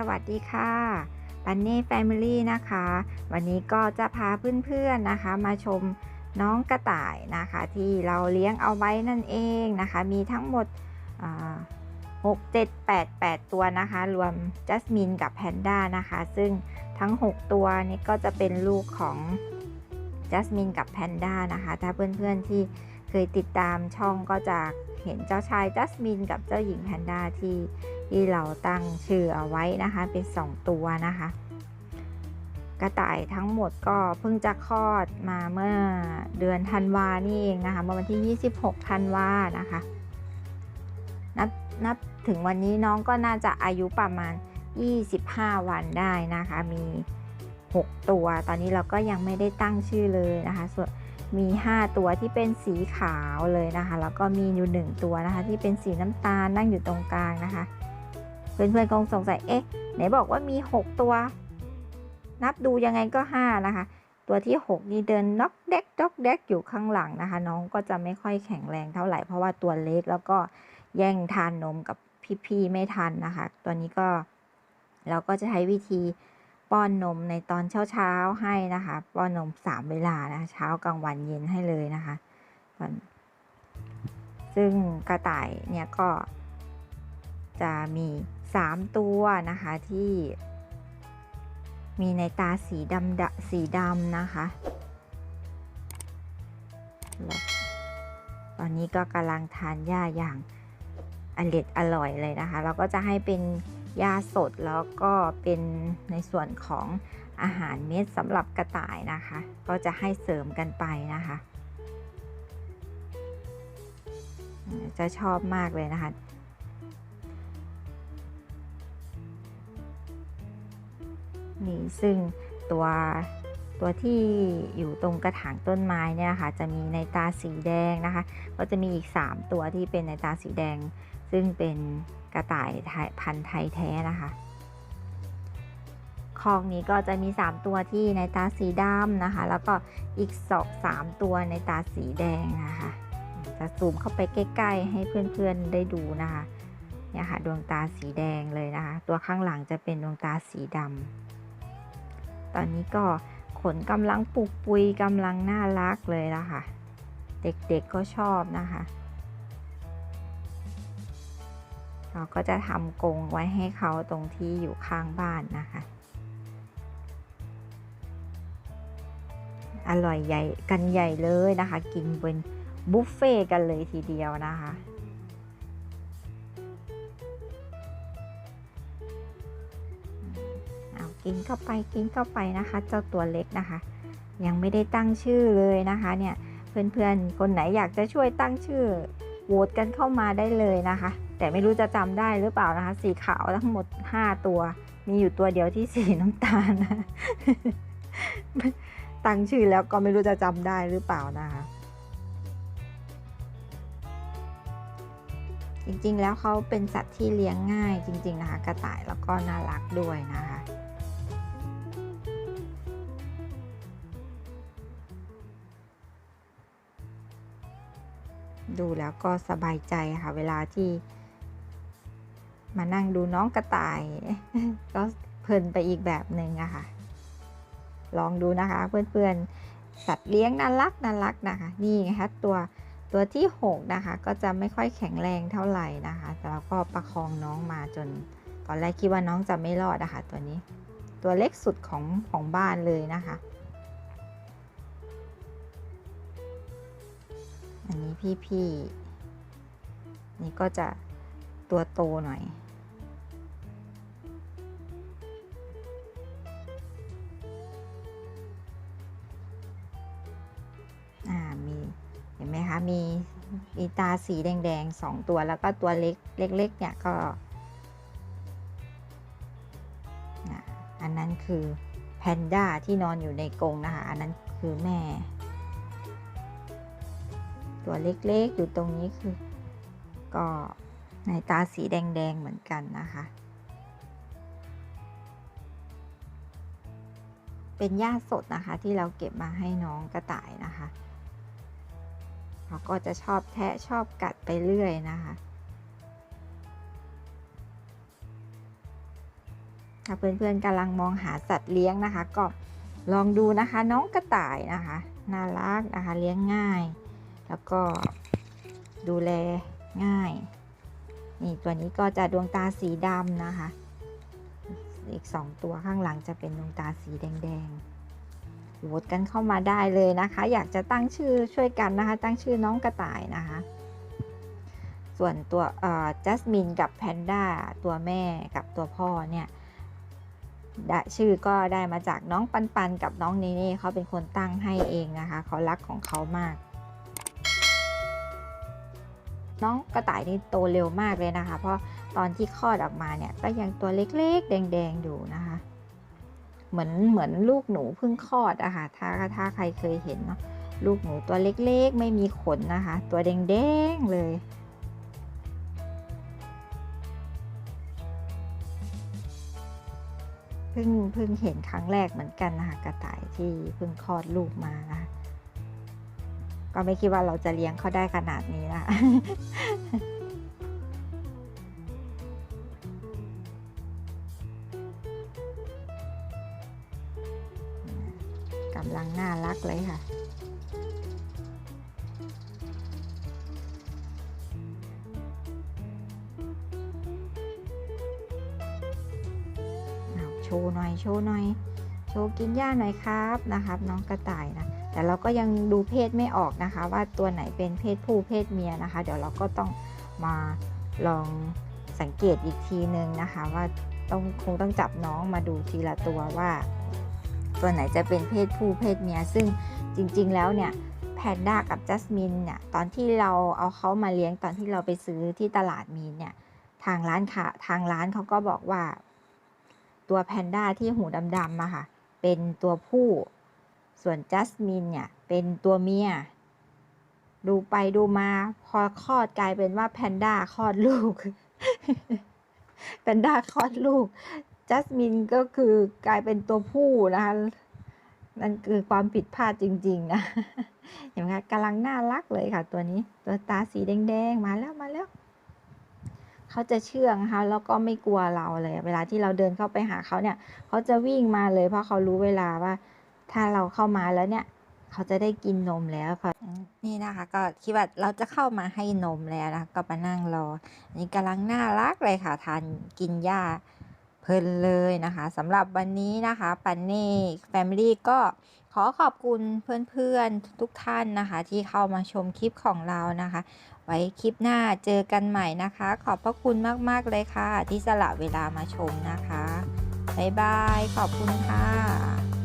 สวัสดีค่ะปันเน่แฟมิลี่นะคะ วันนี้ก็จะพาเพื่อนๆนะคะ มาชมน้องกระต่ายนะคะ ที่เราเลี้ยงเอาไว้นั่นเองนะคะ มีทั้งหมดหกเจ็ดแปดแปดตัวนะคะ รวมจัสมินกับแพนด้านะคะ ซึ่งทั้ง 6 ตัวนี้ก็จะเป็นลูกของจัสมินกับแพนด้านะคะ ถ้าเพื่อนๆที่เคยติดตามช่องก็จะเห็นเจ้าชายจัสมินกับเจ้าหญิงแพนด้าที่ ที่เราตั้งชื่อเอาไว้นะคะ เป็น 2 ตัวนะคะ กระต่ายทั้งหมดก็เพิ่งจะคลอดมาเมื่อเดือนธันวานี่เองนะคะเมื่อวันที่ 26ธันวานะคะนับนับถึงวันนี้น้องก็น่าจะอายุประมาณ 25 วันได้นะคะ มี 6 ตัว ตอนนี้เราก็ยังไม่ได้ตั้งชื่อเลยนะคะ ส่วนมี 5 ตัวที่เป็นสีขาวเลยนะคะ แล้วก็มีอยู่ 1 ตัวนะคะ ที่เป็นสีน้ำตาลนั่งอยู่ตรงกลางนะคะ เพื่อนๆคงสงสัยเอ๊ะไหนบอกว่ามี 6 ตัว นับดูยังไงก็ 5 นะคะ ตัวที่ 6 นี่เดินน็อกเด็กด็อกเด็กอยู่ข้างหลังนะคะ น้องก็จะไม่ค่อยแข็งแรงเท่าไหร่เพราะว่าตัวเล็กแล้วก็แย่งทานนมกับพี่ๆไม่ทันนะคะ ตัวนี้ก็เราก็จะใช้วิธีป้อนนมในตอนเช้าๆให้นะคะ ป้อนนมสามเวลานะเช้ากลางวันเย็นให้เลยนะคะ ซึ่งกระต่ายเนี่ยก็จะมี สามตัวนะคะที่มีในตาสีดำสีดำนะคะ ตอนนี้ก็กำลังทานหญ้าอย่างอร่อยอร่อยเลยนะคะ เราก็จะให้เป็นหญ้าสดแล้วก็เป็นในส่วนของอาหารเม็ดสำหรับกระต่ายนะคะ ก็จะให้เสริมกันไปนะคะ จะชอบมากเลยนะคะ นี่ซึ่งตัวตัวที่อยู่ตรงกระถางต้นไม้เนี่ยค่ะจะมีในตาสีแดงนะคะ ก็จะมีอีก 3 ตัวที่เป็นในตาสีแดง ซึ่งเป็นกระต่ายพันธุ์ไทยแท้นะคะคอกนี้ก็จะมี 3 ตัวที่ในตาสีดำนะคะ แล้วก็อีกสองสามตัวในตาสีแดงนะคะ จะซูมเข้าไปใกล้ ๆ ให้เพื่อนๆได้ดูนะคะเนี่ยค่ะดวงตาสีแดงเลยนะคะ ตัวข้างหลังจะเป็นดวงตาสีดำ ตอนนี้ก็ขนกำลังปุกปุยกำลังน่ารักเลยนะคะเด็กๆก็ชอบนะคะ เราก็จะทำกรงไว้ให้เขาตรงที่อยู่ข้างบ้านนะคะ อร่อยใหญ่กันใหญ่เลยนะคะ กินเป็นบุฟเฟ่กันเลยทีเดียวนะคะ กินเข้าไปกินเข้าไปนะคะ เจ้าตัวเล็กนะคะ ยังไม่ได้ตั้งชื่อเลยนะคะเนี่ยเพื่อนๆ คนไหนอยากจะช่วยตั้งชื่อโหวตกันเข้ามาได้เลยนะคะ แต่ไม่รู้จะจำได้หรือเปล่านะคะ สีขาวทั้งหมด 5 ตัว มีอยู่ตัวเดียวที่สีน้ำตาลนะตั้งชื่อแล้วก็ไม่รู้จะจำได้หรือเปล่านะคะจริงๆ แล้วเขาเป็นสัตว์ที่เลี้ยงง่ายจริง ๆ นะคะ กระต่ายแล้วก็น่ารักด้วยนะคะ ดูแล้วก็สบายใจค่ะ เวลาที่ มานั่งดูน้องกระต่าย ก็เพลินไปอีกแบบหนึ่งอะค่ะ ลองดูนะคะ เพื่อนๆ สัตว์เลี้ยงน่ารักน่ารักนะคะ นี่ไงคะตัวตัวที่ 6 นะคะ ก็จะไม่ค่อยแข็งแรงเท่าไหร่นะคะ แต่เราก็ประคองน้องมาจน ตอนแรกคิดว่าน้องจะไม่รอดนะคะตัวนี้ ตัวเล็กสุดของของบ้านเลยนะคะ อันนี้พี่ๆ นี่ก็จะตัวโตหน่อย อ่า มี เห็นไหมคะ มีมีตาสีแดงๆสองตัวแล้วก็ตัวเล็กเล็กๆเนี่ยก็ อันนั้นคือแพนด้าที่นอนอยู่ในกรงนะคะ อันนั้นคือแม่ ตัวเล็กๆ อยู่ตรงนี้คือ ก็ในตาสีแดง ๆ เหมือนกันนะคะ เป็นหญ้าสดนะคะที่เราเก็บมาให้น้องกระต่ายนะคะเขาก็จะชอบแทะชอบกัดไปเรื่อยนะคะถ้าเพื่อนๆกำลังมองหาสัตว์เลี้ยงนะคะ ก็ลองดูนะคะน้องกระต่ายนะคะ น่ารักนะคะเลี้ยงง่าย แล้วก็ดูแลง่าย นี่ตัวนี้ก็จะดวงตาสีดำนะคะ อีกสองตัวข้างหลังจะเป็นดวงตาสีแดงๆโหวตกันเข้ามาได้เลยนะคะ อยากจะตั้งชื่อช่วยกันนะคะ ตั้งชื่อน้องกระต่ายนะคะ ส่วนตัวจัสมินกับแพนด้าตัวแม่กับตัวพ่อเนี่ยได้ชื่อก็ได้มาจากน้องปันปันกับน้องเนเน่เขาเป็นคนตั้งให้เองนะคะ เขารักของเขามาก น้องกระต่ายนี่โตเร็วมากเลยนะคะ เพราะตอนที่คลอดออกมาเนี่ยก็ยังตัวเล็กๆ แดงๆอยู่นะคะ เหมือนเหมือนลูกหนูเพิ่งคลอดอะค่ะถ้าถ้าใครเคยเห็นเนาะลูกหนูตัวเล็กๆ ไม่มีขนนะคะ ตัวแดงๆเลยเพิ่งเพิ่งเห็นครั้งแรกเหมือนกันนะคะกระต่ายที่เพิ่งคลอดลูกมานะะ ก็ไม่คิดว่าเราจะเลี้ยงเขาได้ขนาดนี้นะกำลังน่ารักเลยค่ะโชว์หน่อย โชว์หน่อย โชว์กินหญ้าหน่อยครับนะครับ น้องกระต่ายนะ แต่เราก็ยังดูเพศไม่ออกนะคะ ว่าตัวไหนเป็นเพศผู้เพศเมียนะคะ เดี๋ยวเราก็ต้องมาลองสังเกตอีกทีนึงนะคะ ว่าต้องคงต้องจับน้องมาดูทีละตัวว่า ตัวไหนจะเป็นเพศผู้เพศเมีย ซึ่งจริง ๆ แล้วเนี่ยแพนด้ากับจัสมินเนี่ยตอนที่เราเอาเขามาเลี้ยงตอนที่เราไปซื้อที่ตลาดมีนเนี่ยทางร้านค่ะทางร้านเขาก็บอกว่า ตัวแพนด้าที่หูดำๆอะค่ะ เป็นตัวผู้ ส่วนจัสมินเนี่ยเป็นตัวเมีย ดูไปดูมาพอคลอดกลายเป็นว่าแพนด้าคลอดลูก แพนด้าคลอดลูก จัสมินก็คือกลายเป็นตัวผู้นะคะ นั่นคือความผิดพลาดจริง ๆ นะเห็นไหมคะกำลังน่ารักเลยค่ะ ตัวนี้ ตัวตาสีแดง ๆ มาแล้วมาแล้วเขาจะเชื่องนะคะแล้วก็ไม่กลัวเราเลย เวลาที่เราเดินเข้าไปหาเขาเนี่ย เขาจะวิ่งมาเลยเพราะเขารู้เวลาว่า ถ้าเราเข้ามาแล้วเนี่ย เขาจะได้กินนมแล้วค่ะ นี่นะคะ ก็คิดว่าเราจะเข้ามาให้นมแล้วนะคะก็มานั่งรออันนี้กำลังน่ารักเลยค่ะ ทานกินหญ้าเพลินเลยนะคะสำหรับวันนี้นะคะปันนี่แฟมิลี่ก็ขอขอบคุณเพื่อนๆทุกท่านนะคะ ที่เข้ามาชมคลิปของเรานะคะ ไว้คลิปหน้าเจอกันใหม่นะคะ ขอบพระคุณมากๆเลยค่ะ ที่สละเวลามาชมนะคะ บ๊ายบาย ขอบคุณค่ะ